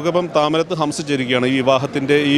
നമുക്കിപ്പം താമരത്ത് ഹംസിച്ചിരിക്കുകയാണ് ഈ വിവാഹത്തിന്റെ ഈ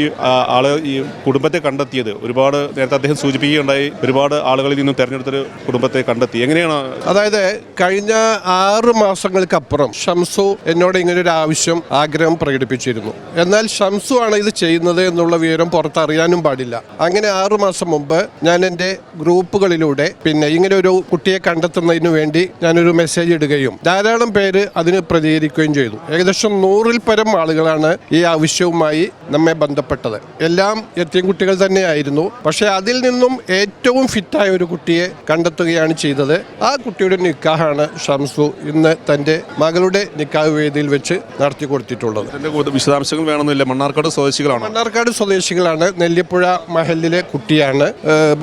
ആളെ ഈ കുടുംബത്തെ കണ്ടെത്തിയത്. ഒരുപാട് നേരത്തെ അദ്ദേഹം സൂചിപ്പിക്കുകയുണ്ടായി ഒരുപാട് ആളുകളിൽ നിന്നും തെരഞ്ഞെടുത്തൊരു കുടുംബത്തെ കണ്ടെത്തി. എങ്ങനെയാണ്? അതായത് കഴിഞ്ഞ ആറ് മാസങ്ങൾക്കപ്പുറം ഷംസു എന്നോട് ഇങ്ങനെ ഒരു ആവശ്യം ആഗ്രഹം പ്രകടിപ്പിച്ചിരുന്നു. എന്നാൽ ഷംസു ആണ് ഇത് ചെയ്യുന്നത് എന്നുള്ള വിവരം പുറത്തറിയാനും പാടില്ല. അങ്ങനെ ആറു മാസം മുമ്പ് ഞാൻ എന്റെ ഗ്രൂപ്പുകളിലൂടെ പിന്നെ ഇങ്ങനെ ഒരു കുട്ടിയെ കണ്ടെത്തുന്നതിന് വേണ്ടി ഞാനൊരു മെസ്സേജ് ഇടുകയും ധാരാളം പേര് അതിന് പ്രതികരിക്കുകയും ചെയ്തു. ഏകദേശം നൂറിൽ പരം ആളുകളാണ് ഈ ആവശ്യവുമായി നമ്മെ ബന്ധപ്പെട്ടത്. എല്ലാം എത്തിയും കുട്ടികൾ തന്നെയായിരുന്നു. പക്ഷേ അതിൽ നിന്നും ഏറ്റവും ഫിറ്റായ ഒരു കുട്ടിയെ കണ്ടെത്തുകയാണ് ചെയ്തത്. ആ കുട്ടിയുടെ നിക്കാഹാണ് ഷംസു ഇന്ന് തന്റെ മകളുടെ നിക്കാഹ് വേദിയിൽ വെച്ച് നടത്തി കൊടുത്തിട്ടുള്ളത്. വിശദാംശങ്ങൾ വേണമെന്നില്ല. മണ്ണാർക്കാട് സ്വദേശികളാണ്? മണ്ണാർക്കാട് സ്വദേശികളാണ്. നെല്ലിപ്പുഴ മഹലിലെ കുട്ടിയാണ്.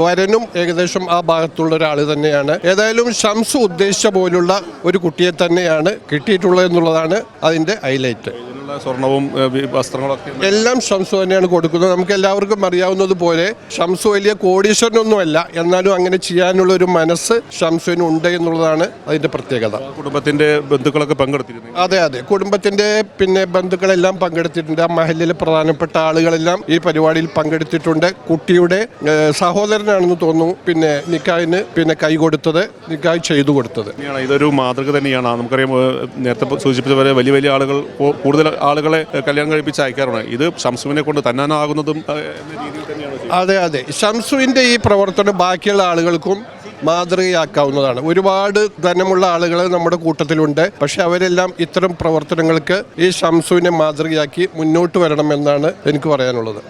വരനും ഏകദേശം ആ ഭാഗത്തുള്ള ഒരാൾ തന്നെയാണ്. ഏതായാലും ഷംസു ഉദ്ദേശിച്ച പോലുള്ള ഒരു കുട്ടിയെ തന്നെയാണ് കിട്ടിയിട്ടുള്ളത് എന്നുള്ളതാണ് അതിന്റെ ഹൈലൈറ്റ്. ഇതിനുള്ള സ്വർണവും വസ്ത്രങ്ങളൊക്കെ എല്ലാം ഷംസു തന്നെയാണ് കൊടുക്കുന്നത്. നമുക്ക് എല്ലാവർക്കും അറിയാവുന്നതുപോലെ ഷംസു വലിയ കോടീശ്വരനൊന്നുമല്ല. എന്നാലും അങ്ങനെ ചെയ്യാനുള്ള ഒരു മനസ്സ് ഷംസുവിന് ഉണ്ട് എന്നുള്ളതാണ് അതിന്റെ പ്രത്യേകത. കുടുംബത്തിന്റെ ബന്ധുക്കളൊക്കെ പങ്കെടുത്തിരുന്നു? അതെ അതെ. കുടുംബത്തിന്റെ പിന്നെ ബന്ധുക്കളെല്ലാം പങ്കെടുത്തിട്ടുണ്ട്. ആ മഹലിലെ പ്രധാനപ്പെട്ട ആളുകളെല്ലാം ഈ പരിപാടിയിൽ പങ്കെടുത്തിട്ടുണ്ട്. കുട്ടിയുടെ സഹോദരനാണെന്ന് തോന്നുന്നു. പിന്നെ നിക്കാഹിന് പിന്നെ കൈ കൊടുത്തത് നിക്കാഹ് ചെയ്തു കൊടുത്തത്. ഇതൊരു മാതൃക തന്നെയാണ്. നമുക്കറിയാം നേരത്തെ സൂചിപ്പിച്ച പോലെ വലിയ വലിയ ആളുകൾ കൂടുതൽ ആളുകളെ കല്യാണം കഴിപ്പിച്ച് അയക്കാറുണ്ട്. ഇത് ഷംസുവിനെ കൊണ്ട് തന്നാനാകുന്നതും അതെ അതെ. ഷംസുവിന്റെ ഈ പ്രവർത്തനം ബാക്കിയുള്ള ആളുകൾക്കും മാതൃകയാക്കാവുന്നതാണ്. ഒരുപാട് ധനമുള്ള ആളുകൾ നമ്മുടെ കൂട്ടത്തിലുണ്ട്. പക്ഷെ അവരെല്ലാം ഇത്തരം പ്രവർത്തനങ്ങൾക്ക് ഈ ഷംസുവിനെ മാതൃകയാക്കി മുന്നോട്ട് വരണമെന്നാണ് എനിക്ക് പറയാനുള്ളത്.